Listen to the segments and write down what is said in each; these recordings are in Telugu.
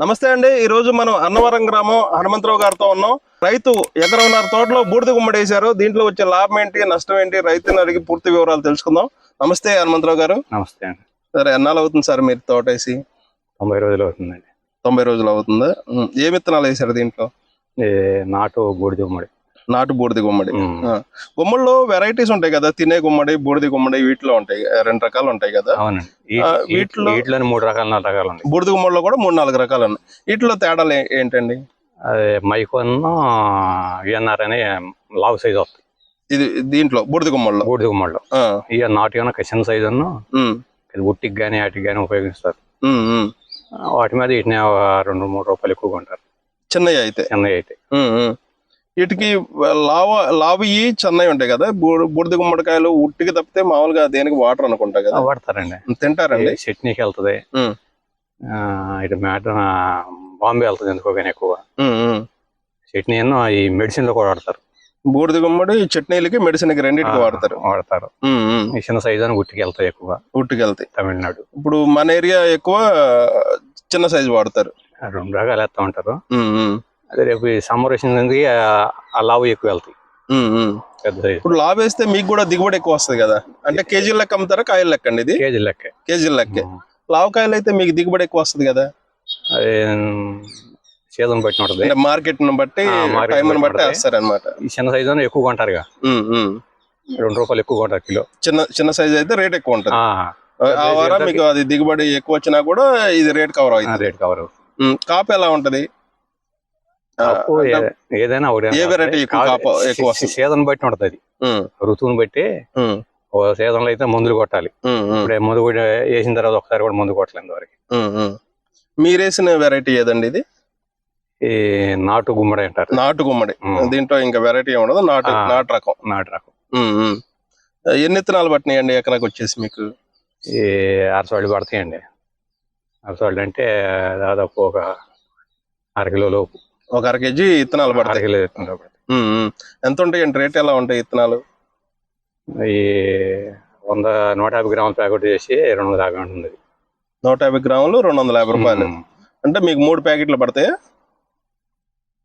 నమస్తే అండి. ఈ రోజు మనం అన్నవరం గ్రామం హనుమంతరావు గారితో ఉన్నాం. రైతు ఎకరన్నర తోటలో బూడిద గుమ్మడి వేశారు. దీంట్లో వచ్చే లాభం ఏంటి నష్టం ఏంటి రైతుని అడిగి పూర్తి వివరాలు తెలుసుకుందాం. నమస్తే హనుమంతరావు గారు. నమస్తే అండి. సరే ఎన్నాళ్ళు అవుతుంది సార్ మీరు తోట వేసి? తొంభై రోజులు అవుతుందండి. తొంభై రోజులు అవుతుంది. ఏ విత్తనాలు వేశారు దీంట్లో? నాటు బూడిద ఉమ్మడి నాటు బూడిద గుమ్మడి. గుమ్మడిలో వెరైటీస్ ఉంటాయి కదా తినే గుమ్మడి బూడిద గుమ్మడి వీటిలో ఉంటాయి. రెండు రకాలు ఉంటాయి కదా. వీటిలో- వీటిలోని మూడు రకాల నాలుగు రకాలు ఉన్నాయి బూడిద గుమ్మడిలో కూడా మూడు నాలుగు రకాలు ఉన్నాయి. వీటిలో తేడాలు ఏంటండి? అదే మైకోన్ ఈఎన్ఆర్ అని లావు సైజ్ వస్తాయి ఇది దీంట్లో బూడిద గుమ్మడిలో. బూడిద ఉమ్మడిలో ఆ, ఇక నాటు ఏమైనా చిన్న సైజ్ ఇది ఉట్టికి కానీ వాటికి కానీ ఉపయోగిస్తారు. వాటి మీద వీటిని రెండు మూడు రూపాయలు ఎక్కువగా ఉంటారు చిన్నవి అయితే. చిన్నవి అయితే. వీటికి లావ లావి చిన్నవి ఉంటాయి కదా? బూడి బూడిద గుమ్మడికాయలు ఉట్టికి తప్పితే మామూలుగా దేనికి వాటర్ అనుకుంటా కదా? వాడతారండి. తింటారండి? చట్నీకి వెళ్తుంది. ఇటు మ్యాట బాంబే వెళ్తుంది ఎందుకో కానీ ఎక్కువ. చట్నీ ఎన్నో ఈ మెడిసిన్లో కూడా వాడతారు. బూడిద గుమ్మడి చట్నీలకి మెడిసిన్కి రెండింటికి వాడతారు. వాడతారు. ఈ చిన్న సైజ్ అని గుట్టికి వెళ్తాయి ఎక్కువ. ఉట్టికి వెళ్తాయి తమిళనాడు. ఇప్పుడు మన ఏరియా ఎక్కువ చిన్న సైజు వాడతారు. రెండు రకాలు వేస్తా ఉంటారు. అదే రేపు సమ్మర్ వచ్చింది ఆ లావు ఎక్కువ వెళ్తాయి. ఇప్పుడు లావ్ వేస్తే మీకు కూడా దిగుబడి ఎక్కువ వస్తుంది కదా? అంటే కేజీల లెక్క అమ్ముతారా కాయల లెక్క అండి ఇది? కేజీ లెక్క. కేజీల లెక్కే. లావకాయలు అయితే మీకు దిగుబడి ఎక్కువ వస్తుంది కదా? అదే సీజన్ బట్టి ఉంటుంది. అంటే మార్కెట్ను బట్టి టైం బట్టి. వేస్తారనమాట ఈ చిన్న సైజ్ ఎక్కువ కొంటారు రెండు రూపాయలు ఎక్కువ కొంటారు కిలో. చిన్న చిన్న సైజ్ అయితే రేట్ ఎక్కువ ఉంటుంది. ఆ, వారం మీకు అది దిగుబడి ఎక్కువ వచ్చినా కూడా ఇది రేట్ కవర్ అవుతుంది. రేట్ కవర్ కాపు ఎలా ఉంటది? ఏదైనా? సీజన్ బట్టి ఉంటుంది ఋతువుని బట్టి సీజన్లో అయితే మందులు కొట్టాలి. ఇప్పుడే మందు వేసిన తర్వాత ఒకసారి కూడా మందు కొట్టలేదు వరకు. మీరేసిన వెరైటీ ఏదండి ఇది? ఈ నాటు గుమ్మడి అంటారు. నాటు గుమ్మడి. దీంట్లో ఇంకా వెరైటీ ఉండదు. నాటు. నాటు రకం. నాటు రకం. ఎన్ని విత్తనాలు పట్టినాయండి ఎకరాకి వచ్చేసి మీకు? ఈ అరసాళ్ళు పడతాయండి. అరసాళ్ళు అంటే దాదాపు ఒక అర కిలో లోపు. ఒక అర కేజీ విత్తనాలు అర పడతాయి. ఎంత ఉంటాయండి రేట్ ఎలా ఉంటాయి విత్తనాలు ఈ వంద నూట యాభై గ్రాముల ప్యాకెట్ చేసి రెండు వందల యాభై ఉంటుంది. నూట యాభై గ్రాములు రెండు వందల యాభై రూపాయలు. అంటే మీకు మూడు ప్యాకెట్లు పడతాయి?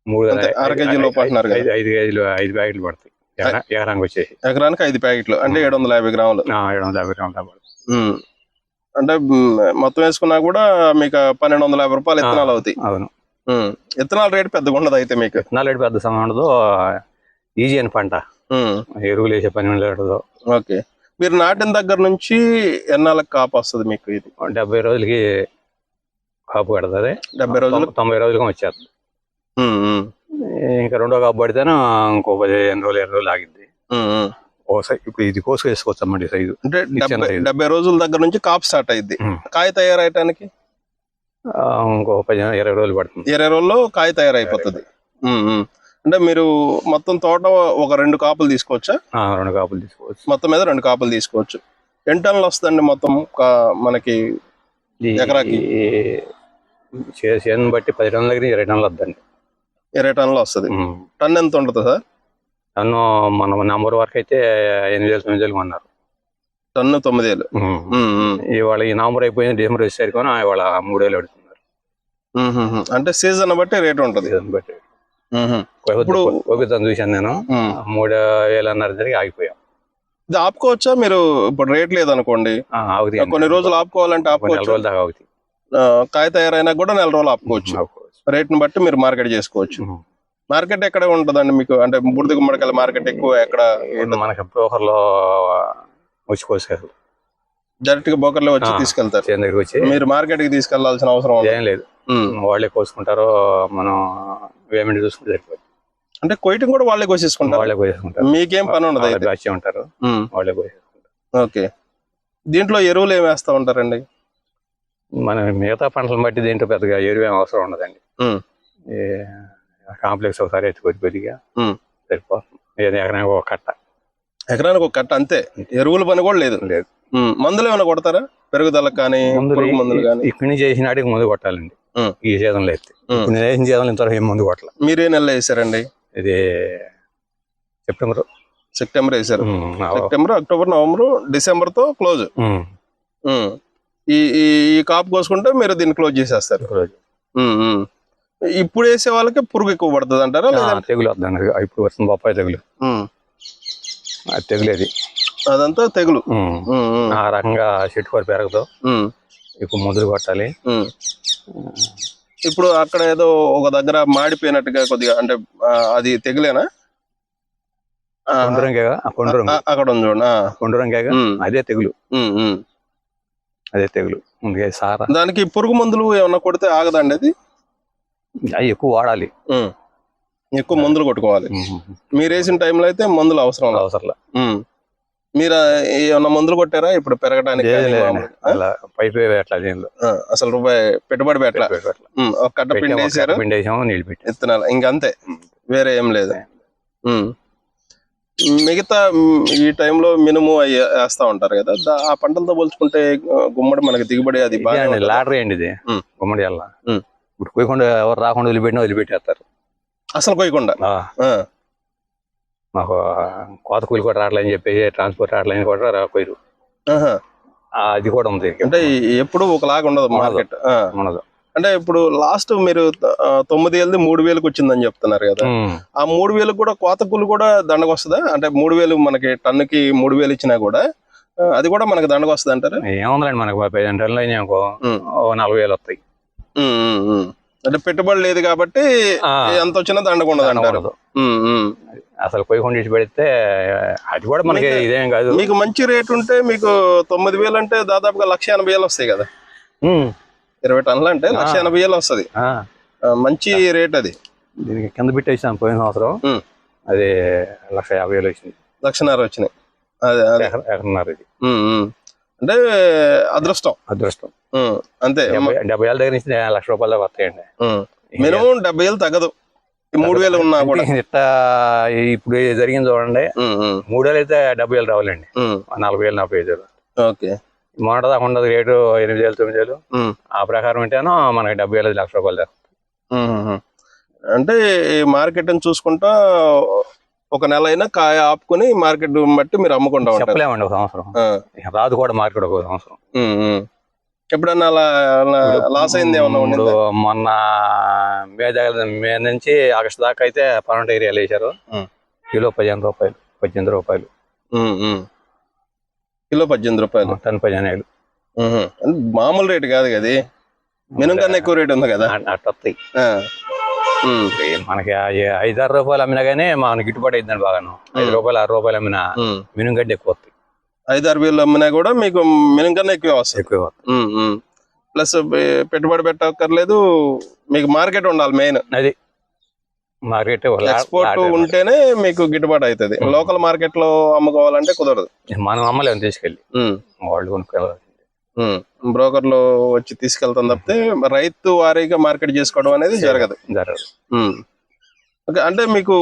మూడు అర కేజీ లోపు అంటున్నారు కదా. ఐదు కేజీలు ఐదు ప్యాకెట్లు పడతాయి. ఎకరా- ఎకరానికి వచ్చేసి. ఎకరానికి ఐదు ప్యాకెట్లు అంటే ఏడు వందల యాభై గ్రాములు. ఏడు వందల యాభై గ్రాములు. అంటే మొత్తం వేసుకున్నా కూడా మీకు పన్నెండు వందల యాభై రూపాయలు విత్తనాలు అవుతాయి. అవును. ఉమ్. విత్తనాల రేట్ పెద్దగా ఉండదు అయితే మీకు? విత్తనాలు రేటు పెద్ద సమయం ఉండదు. ఈజీ అని పంట. ఎరువులు వేసే పని ఉండదు ఓకే. మీరు నాటిన దగ్గర నుంచి ఎన్నాళ్ళకి కాపు వస్తుంది మీకు ఇది? డెబ్బై రోజులకి కాపు కడుతుంది. డెబ్బై రోజులు? తొంభై రోజులకి వచ్చేస్తుంది. ఇంకా రెండో కాపు పడితేనే ఇంకో పదిహేను రోజులు ఇరవై రోజులు సై ఇప్పుడు ఇది కోసుకు వేసుకోవచ్చు ఈ సైజు? అంటే డెబ్బై రోజుల దగ్గర నుంచి కాపు స్టార్ట్ ఉమ్. కాయ తయారయటానికి ఇంకో పదిహేను ఇరవై రోజులు పడుతుంది. ఇరవై రోజుల్లో కాయ తయారైపోతుంది. అంటే మీరు మొత్తం తోట ఒక రెండు కాపులు తీసుకోవచ్చా? రెండు కాపులు తీసుకోవచ్చు. మొత్తం మీద రెండు కాపులు తీసుకోవచ్చు. ఎన్ని టన్నులు వస్తుందండి మొత్తం మనకి ఈ- ఎకరాకి? ఈ చే- చేను బట్టి పది టన్నుల దగ్గర ఇరవై టన్నులు వద్దండి. ఇరవై టన్నులు వస్తుంది. టన్ ఎంత ఉంటుంది సార్? నన్ను మన నంబర్ వరకు అయితే ఎనిమిది వేలు తొమ్మిది వేలు కొన్నారు. టన్ను తొమ్మిది వేలు. ఇవాళ ఈ నవంబర్ అయిపోయింది డిసెంబర్ వచ్చేసరికి ఇవాళ మూడు వేలు అడుగుతున్నారు. అంటే సీజన్ బట్టి రేట్ ఉంటుంది. బట్టి. ఇప్పుడు ఒకదాన్ని చూశాను నేను. మూడు వేలు అన్నారు జరిగి ఆగిపోయాం. ఇది ఆపుకోవచ్చా? మీరు ఇప్పుడు రేట్ లేదనుకోండి. కొన్ని రోజులు ఆపుకోవాలంటే ఆపుకోవచ్చు. కాయ తయారైనా కూడా నెల రోజులు ఆపుకోవచ్చు. ఆపుకోవచ్చు. రేట్ని బట్టి మీరు మార్కెట్ చేసుకోవచ్చు. మార్కెట్ ఎక్కడ ఉంటదండి మీకు? అంటే బుడిద గుమ్మడికాయల మార్కెట్ ఎక్కువ ఎక్కడ మనకి బ్రోకర్లో వచ్చి కోసేది డైరెక్ట్గా బోకర్లో వచ్చి. తీసుకెళ్తారు. చేను దగ్గరికి వచ్చి మీరు మార్కెట్కి తీసుకెళ్ళాల్సిన అవసరం. ఏం లేదు. వాళ్ళే కోసుకుంటారు మనం పేమెంట్ చూసుకుంటే సరిపోతుంది అంటే కొయ్యటం కూడా వాళ్ళే కోసేసుకుంటారు? వాళ్ళే కోసేసుకుంటారు. మీకేం పని ఉండదు బ్యాచ్ ఉంటారు. వాళ్ళే కోసేసుకుంటారు. ఓకే. దీంట్లో ఎరువులు ఏమి వేస్తా ఉంటారండి? మన మిగతా పంటలను బట్టి దీంట్లో పెద్దగా ఎరువు ఏం అవసరం ఉండదండి. కాంప్లెక్స్ ఒకసారి ఎత్తి కొద్ది కొద్దిగా. సరిపోతుంది. ఏది ఎకరానికి ఒక కట్ట. ఎకరానికి ఒక కట్ట అంతే. ఎరువుల పని కూడా లేదు. లేదు. మందులు ఏమైనా కొడతారా? పెరుగుదలకు కానీ మందులు పురుగు మందులు కానీ? ఇక్కడి నుంచి వేసిన నాటికి ముందు కొట్టాలండి. ఈ సీజన్లో ఉమ్. ఇప్పుడు వేసిన సీజన్లో ఇంతవరకు ఏం ముందు కొట్టాలి. మీరే నెల వేసారండి? ఇది సెప్టెంబర్. సెప్టెంబర్ వేసారు. సెప్టెంబర్ అక్టోబర్ నవంబర్ డిసెంబర్తో క్లోజ్. ఈ ఈ కాపు కోసుకుంటే మీరు దీన్ని క్లోజ్ చేసేస్తారు. ఇప్పుడు వేసే వాళ్ళకి పురుగు ఎక్కువ పడుతుంది అంటారా? తెగులు ఇప్పుడు వస్తుంది బొప్పాయి తెగులు. తెగులేది. అదంతా తెగులు. ఆ రకంగా చెట్టు కూర పెరగదు. ఎక్కువ ముద్దులు కొట్టాలి. ఇప్పుడు అక్కడ ఏదో ఒక దగ్గర మాడిపోయినట్టుగా కొద్దిగా అంటే అది తెగులేనా? కొండరంగు. అక్కడ ఉంది చూడండి. ఉమ్, అదే తెగులు. అదే తెగులు. సారా. దానికి పురుగు మందులు ఏమన్నా కొడితే ఆగదండి అది? అవి ఎక్కువ వాడాలి. ఎక్కువ మందులు కొట్టుకోవాలి. మీరు వేసిన టైంలో అయితే మందులు అవసరం ఉమ్. మీరు ఏమన్నా మందులు కొట్టారా? ఇప్పుడు పెరగడానికి అసలు రూపాయి పెట్టుబడి పెట్టలా. ఒక కట్ట పిండి వేసారు. పిండి వేసాము నీళ్ళు పెట్టి విత్తనాలు. ఇంకంతే. వేరే ఏం లేదు. మిగతా ఈ టైంలో మినుము వేస్తా ఉంటారు కదా. ఆ పంటలతో పోల్చుకుంటే గుమ్మడి మనకి దిగుబడి అది బాగా? లాటరీ అండి ఇది. గుమ్మడి ఉమ్. ఇప్పుడు పోయకుండా ఎవరు రాకుండా వదిలిపెట్టినా వదిలిపెట్టేస్తారు. అసలు ఆ, మాకు కోత కూలి కూడా రావట్లేదని చెప్పి ట్రాన్స్పోర్ట్ రావట్లేని కూడా రా- పోయిరు ఆహా. ఆ, అది కూడా ఉంది. అంటే ఎప్పుడు ఒకలాగా ఉండదు ఉండదు. మార్కెట్. మనదు అంటే ఇప్పుడు లాస్ట్ మీరు తొమ్మిది వేలది మూడు వేలకు వచ్చిందని చెప్తున్నారు కదా. ఆ మూడు వేలకు కూడా కోత కూలి కూడా దండకు వస్తుందా అంటే మూడు వేలు మనకి టన్నుకి మూడు వేలు ఇచ్చినా కూడా అది కూడా మనకి దండకు వస్తుంది అంటారా ఏముందండి మనకు పదిహేను టన్నులు అయినాయి అనుకో నలభై వేలు వస్తాయి. అంటే పెట్టుబడి లేదు కాబట్టి ఎంత వచ్చినా దండకు ఉండదు దండం అంటారు. అసలు పోయకుండా ఇచ్చి పెడితే అది కూడా మనకి ఇదేం కాదు. మీకు మంచి రేట్ ఉంటే మీకు తొమ్మిది వేలు అంటే దాదాపుగా లక్ష ఎనభై వేలు వస్తాయి కదా. ఇరవై టన్నులు అంటే లక్ష. ఎనభై వేలు వస్తుంది. మంచి రేట్ అది. దీనికి కింద పెట్టేసాను పోయిన సంవత్సరం. అది లక్ష యాభై వేలు వచ్చింది లక్షన్నర వచ్చినాయి. అదే అదే. ఎకర- ఎకరన్నర ఇది. అంటే అదృష్టం. అదృష్టం. అంతే. డెబ్బై ఏళ్ళ దగ్గర నుంచి లక్ష రూపాయలు వస్తాయండి. మినిమం డెబ్బై వేలు తగ్గదు. మూడు వేలు ఉన్నా కూడా. ఇట్ట ఇప్పుడు జరిగింది చూడండి. ఉమ్, మూడేళ్ళు అయితే డెబ్బై వేలు రావాలండి. నలభై వేలు నలభై ఐదు వేలు ఓకే. మొన్నటి దాకా ఉండదు రేటు ఎనిమిది వేలు తొమ్మిది వేలు. ఆ ప్రకారం ఉంటేనో మనకి డెబ్బై వేలు లక్ష రూపాయలు. అంటే ఈ మార్కెట్ చూసుకుంటా ఒక నెల అయినా కాయ ఆపుకొని మార్కెట్ బట్టి మీరు అమ్ముకుంటా ఉంటారు చెప్పలేమండి ఒక సంవత్సరం ఆ, రాదు కూడా మార్కెట్ ఒక సంవత్సరం ఉమ్, ఉమ్. ఎప్పుడన్నా అలా లాస్ అయింది ఏమన్నా ఇప్పుడు మొన్న మే దగ్గర మే నుంచి ఆగస్టు దాకా అయితే పన్నెండు ఏరియాలు వేశారు ఉం. కిలో పదిహేను రూపాయలు పద్దెనిమిది రూపాయలు ఉమ్, ఉమ్. కిలో పద్దెనిమిది రూపాయలు టన్ పదిహేను వేలు ఉహు. అంటే మామూలు రేటు కాదు కదా. మినిమం కన్నా ఎక్కువ రేట్ ఉంది కదా అట్- అట్ట వస్తాయి ఆ. మనకి ఐదు ఆరు రూపాయలు అమ్మినా కానీ మనకి గిట్టుబాటు అయిద్దండి బాగాను. ఐదు. రూపాయలు ఆరు రూపాయలు అమ్మినా. మినిమం గడ్డి ఎక్కువ వస్తాయి. ఐదు ఆరు వేలు అమ్మినా కూడా మీకు మినిమం కన్నా ఎక్కువ ఎక్కువ వస్తాయి. ఉమ్. ప్లస్ పెట్టుబడి పెట్టక్కర్లేదు మీకు మార్కెట్ ఉండాలి మెయిన్. అది మార్కెట్ ఎక్స్పోర్ట్ ఉంటేనే మీకు గిట్టుబాటు అవుతుంది. లోకల్ మార్కెట్లో అమ్ముకోవాలంటే కుదరదు. మనం అమ్మలేము తీసుకెళ్ళి. వాళ్ళు కొనుక్కోవాలి. బ్రోకర్లు వచ్చి తీసుకెళ్తాం తప్పితే రైతు వారీగా మార్కెట్ చేసుకోవడం అనేది జరగదు. జరగదు. ఓకే అంటే మీకు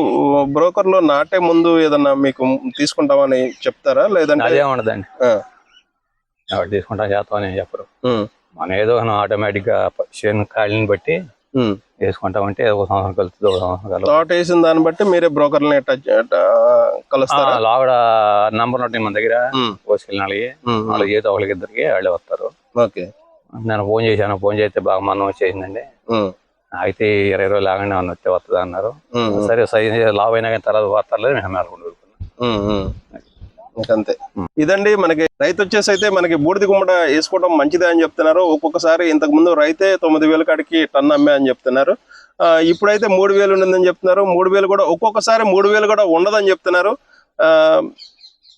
బ్రోకర్లో నాటే ముందు ఏదన్నా మీకు తీసుకుంటామని చెప్తారా? లేదంటే అదే ఉండదండి. ఎవరు తీసుకుంటాం చేస్తాం అని చెప్పరు. మనం ఏదో ఆటోమేటిక్గా చేను ఖాళీని బట్టి. వేసుకుంటామంటే ఒక సంవత్సరం కలుస్తుంది ఒక సంవత్సరం. తోట వేసిన దాన్ని బట్టి మీరే ఆ, కలుస్తారా? లోగడ నంబర్ ఉంటాయి మన దగ్గర ఉమ్, పోసుకెళ్ళిన వాళ్ళకి చేతి ఒకరికి ఇద్దరికి వాళ్ళే వస్తారు. ఓకే. నేను ఫోన్ చేశాను ఫోన్ చేస్తే బాగా మనం వచ్చేసిందండి. అయితే ఇరవై రోజులు ఆగండి అని వస్తే వస్తుంది అన్నారు. సరే సైజ్ లావ్ అయినా కానీ తర్వాత వార్తలేదు మేము అనుకుంటూ అంతే ఇంకంతే. ఇదండి మనకి రైతు వచ్చేసి అయితే మనకి బూడిద గుమ్మడ వేసుకోవడం మంచిదే అని చెప్తున్నారు. ఒక్కొక్కసారి ఇంతకు ముందు రైతే తొమ్మిది వేల కాడికి టన్ అమ్మే అని చెప్తున్నారు. ఆ, ఇప్పుడైతే మూడు వేలు ఉండిందని చెప్తున్నారు. మూడు వేలు కూడా ఒక్కొక్కసారి మూడు వేలు కూడా ఉండదని చెప్తున్నారు. ఆ,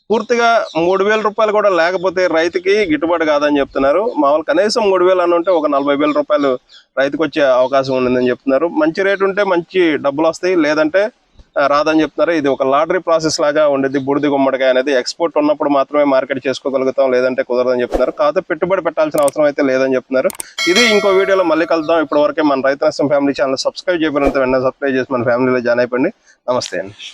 పూర్తిగా మూడు వేల రూపాయలు కూడా లేకపోతే రైతుకి గిట్టుబాటు కాదని చెప్తున్నారు. మామూలు కనీసం మూడు వేలు అని ఉంటే ఒక నలభై వేల రూపాయలు రైతుకు వచ్చే అవకాశం ఉందని చెప్తున్నారు. మంచి రేటు ఉంటే మంచి డబ్బులు వస్తాయి. లేదంటే రాదని చెప్తున్నారు. ఇది ఒక లాటరీ ప్రాసెస్ లాగా ఉండేది. బూడిది గుమ్మడికాయ అనేది ఎక్స్పోర్ట్ ఉన్నప్పుడు మాత్రమే మార్కెట్ చేసుకోగలుగుతాం లేదంటే కుదరదని చెప్తున్నారు. కాకపోతే పెట్టుబడి పెట్టాల్సిన అవసరం అయితే లేదని చెప్తున్నారు. ఇది ఇంకో వీడియోలో మళ్ళీ కలుద్దాం. ఇప్పటివరకే మన రైతు నష్టం ఫ్యామిలీ ఛానల్ సబ్స్క్రైబ్ చేయబడినంత వెంటనే సబ్స్క్రైబ్ చేసి మన ఫ్యామిలీలో జాయిన్ అయిపోండి. నమస్తే అండి.